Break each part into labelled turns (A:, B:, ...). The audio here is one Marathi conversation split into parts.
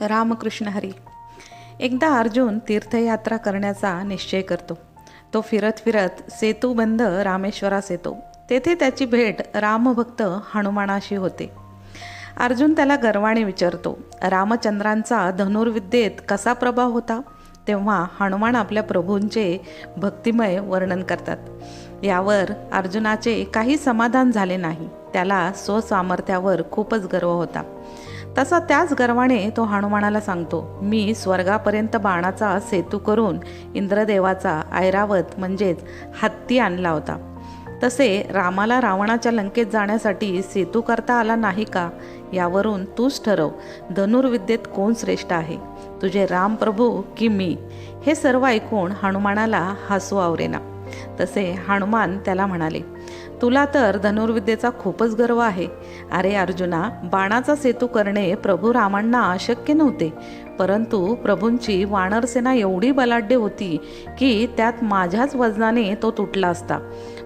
A: रामकृष्ण हरी. एकदा अर्जुन तीर्थयात्रा करण्याचा निश्चय करतो. तो फिरत फिरत सेतूबंद रामेश्वरास येतो. तेथे त्याची भेट रामभक्त हनुमानाशी होते. अर्जुन त्याला गर्वाने विचारतो रामचंद्रांचा धनुर्विद्येत कसा प्रभाव होता? तेव्हा हनुमान आपल्या प्रभूंचे भक्तिमय वर्णन करतात. यावर अर्जुनाचे काही समाधान झाले नाही. त्याला स्वसामर्थ्यावर खूपच गर्व होता. तसा त्याच गर्वाने तो हनुमानाला सांगतो मी स्वर्गापर्यंत बाणाचा सेतू करून इंद्रदेवाचा ऐरावत म्हणजेच हत्ती आणला होता. तसे रामाला रावणाच्या लंकेत जाण्यासाठी सेतू करता आला नाही का? यावरून तूच ठरव. धनुर्विद्येत कोण श्रेष्ठ आहे? तुझे रामप्रभू की मी? हे सर्व ऐकून हनुमानाला हसू आवरेना. तसे हनुमान त्याला म्हणाले तुला तर धनुर्विद्येचा खूपच गर्व आहे. अरे अर्जुना बाणाचा सेतू करणे प्रभू रामांना अशक्य नव्हते. परंतु प्रभूंची वानरसेना एवढी बलाढ्य होती की त्यात माझ्याच वजनाने तो तुटला असता.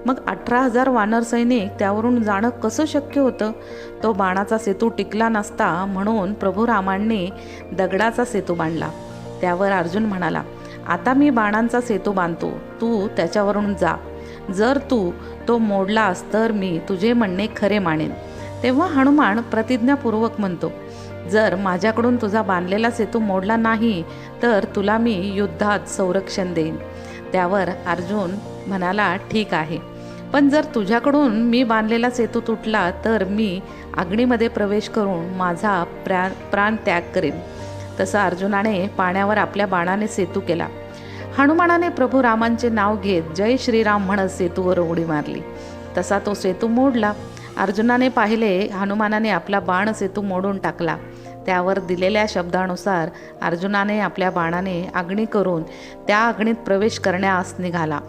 A: मग अठरा हजार वानर सैनिक त्यावरून जाणं कसं शक्य होतं? तो बाणाचा सेतू टिकला नसता म्हणून प्रभू रामांनी दगडाचा सेतू बांधला. त्यावर अर्जुन म्हणाला आता मी बाणांचा सेतू बांधतो. तू त्याच्यावरून जा. जर तू तो मोडलास तर मी तुझे म्हणणे खरे मानेन. तेव्हा हनुमान प्रतिज्ञापूर्वक म्हणतो जर माझ्याकडून तुझा बांधलेला सेतू मोडला नाही तर तुला मी युद्धात संरक्षण देईन. त्यावर अर्जुन म्हणाला ठीक आहे. पण जर तुझ्याकडून मी बांधलेला सेतू तुटला तर मी अग्नीमध्ये प्रवेश करून माझा प्रा प्राण त्याग करेन. तसं अर्जुनाने पाण्यावर आपल्या बाणाने सेतू केला. हनुमानाने प्रभू रामांचे नाव घेत जय श्रीराम म्हणत सेतूवर उडी मारली. तसा तो सेतू मोडला. अर्जुनाने पाहिले हनुमानाने आपला बाण सेतू मोडून टाकला. त्यावर दिलेल्या शब्दानुसार अर्जुनाने आपल्या बाणाने अग्नी करून त्या अग्नीत प्रवेश करण्यास निघाला.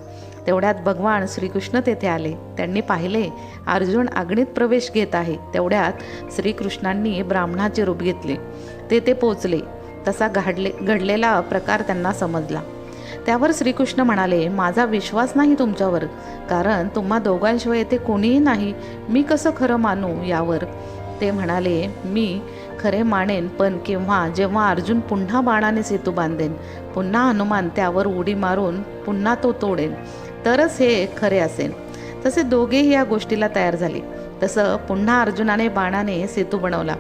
A: तेवढ्यात भगवान श्रीकृष्ण तेथे आले. त्यांनी पाहिले अर्जुन अग्नीत प्रवेश घेत आहे. तेवढ्यात श्रीकृष्णांनी ब्राह्मणाचे रूप घेतले. ते ते पोचले. तसा घडले घडलेला प्रकार त्यांना समजला. त्यावर श्रीकृष्ण म्हणाले माझा विश्वास नाही तुमच्यावर कारण तुम्हा दोघांशिवाय येथे कोणीही नाही. मी कसं खरं मानू यावर? ते म्हणाले मी खरे मानेन पण केव्हा? जेव्हा अर्जुन पुन्हा बाणाने सेतू बांधेन पुन्हा हनुमान त्यावर उडी मारून पुन्हा तो तोडेन तरच हे खरे असेल तसे दोघेही या गोष्टीला तयार झाले. तसं पुन्हा अर्जुनाने बाणाने सेतू बनवला.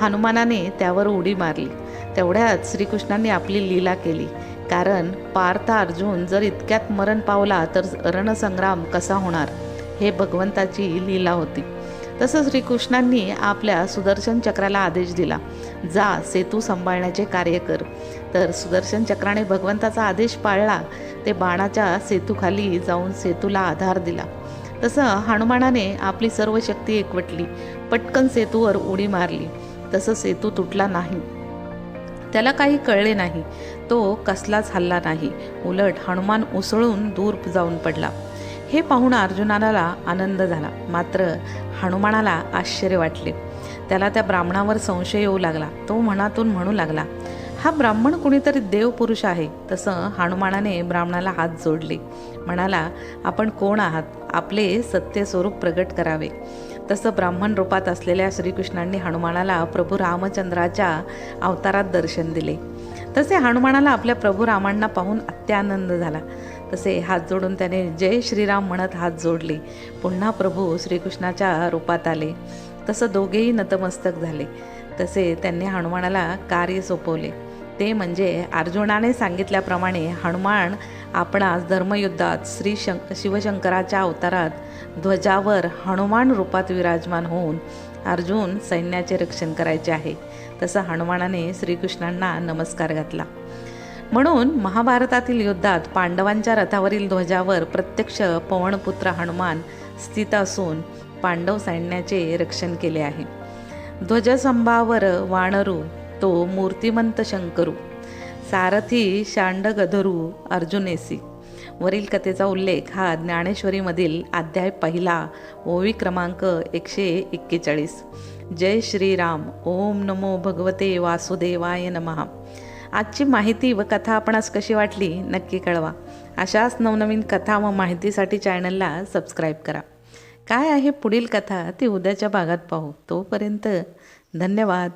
A: हनुमानाने त्यावर उडी मारली. तेवढ्यात श्रीकृष्णांनी आपली लीला केली. कारण पार्थ अर्जुन जर इतक्यात मरण पावला तर रणसंग्राम कसा होणार? हे भगवंताची लीला होती. तसं श्रीकृष्णांनी आपल्या सुदर्शन चक्राला आदेश दिला. जा सेतू सांभाळण्याचे कार्य कर. तर सुदर्शन चक्राने भगवंताचा आदेश पाळला. ते बाणाच्या सेतूखाली जाऊन सेतूला आधार दिला. तसं हनुमानाने आपली सर्व शक्ती एकवटली. पटकन सेतूवर उडी मारली. तसं सेतू तुटला नाही. त्याला काही कळले नाही. तो कसलाच हल्ला नाही. उलट हनुमान उसळून दूर जाऊन पडला. हे पाहून अर्जुनाला आनंद झाला. मात्र हनुमानाला आश्चर्य वाटले. त्याला त्या ब्राह्मणावर संशय येऊ लागला. तो मनातून म्हणू लागला हा ब्राह्मण कुणीतरी देवपुरुष आहे. तसं हनुमानाने ब्राह्मणाला हात जोडले. म्हणाला आपण कोण आहात? आपले सत्य स्वरूप प्रगट करावे. तसं ब्राह्मण रूपात असलेल्या श्रीकृष्णांनी हनुमानाला प्रभू रामचंद्राच्या अवतारात दर्शन दिले. तसे हनुमानाला आपल्या प्रभू रामांना पाहून अत्यानंद झाला. तसे हात जोडून त्याने जय श्रीराम म्हणत हात जोडले. पुन्हा प्रभू श्रीकृष्णाच्या रूपात आले. तसं दोघेही नतमस्तक झाले. तसे त्यांनी हनुमानाला कार्य सोपवले. ते म्हणजे अर्जुनाने सांगितल्याप्रमाणे हनुमान आपणास धर्मयुद्धात श्री शंक शिवशंकराच्या अवतारात ध्वजावर हनुमान रूपात विराजमान होऊन अर्जुन सैन्याचे रक्षण करायचे आहे. तसं हनुमानाने श्रीकृष्णांना नमस्कार घातला. म्हणून महाभारतातील युद्धात पांडवांच्या रथावरील ध्वजावर प्रत्यक्ष पवनपुत्र हनुमान स्थित असून पांडव सैन्याचे रक्षण केले आहे. ध्वजसंभावर वाणरू तो मूर्तिमंत शंकरू सारथी शांडगधरू अर्जुनेसी. वरील कथेचा उल्लेख हा ज्ञानेश्वरीमधील अध्याय पहिला ओवी क्रमांक एकशे एक्केचाळीस. जय श्रीराम ओम नमो भगवते वासुदेवाय नमहा आजची माहिती व कथा आपणास कशी वाटली नक्की कळवा. अशाच नवनवीन कथा व माहितीसाठी चॅनलला सबस्क्राईब करा. काय आहे पुढील कथा ती उद्याच्या भागात पाहू. तोपर्यंत धन्यवाद.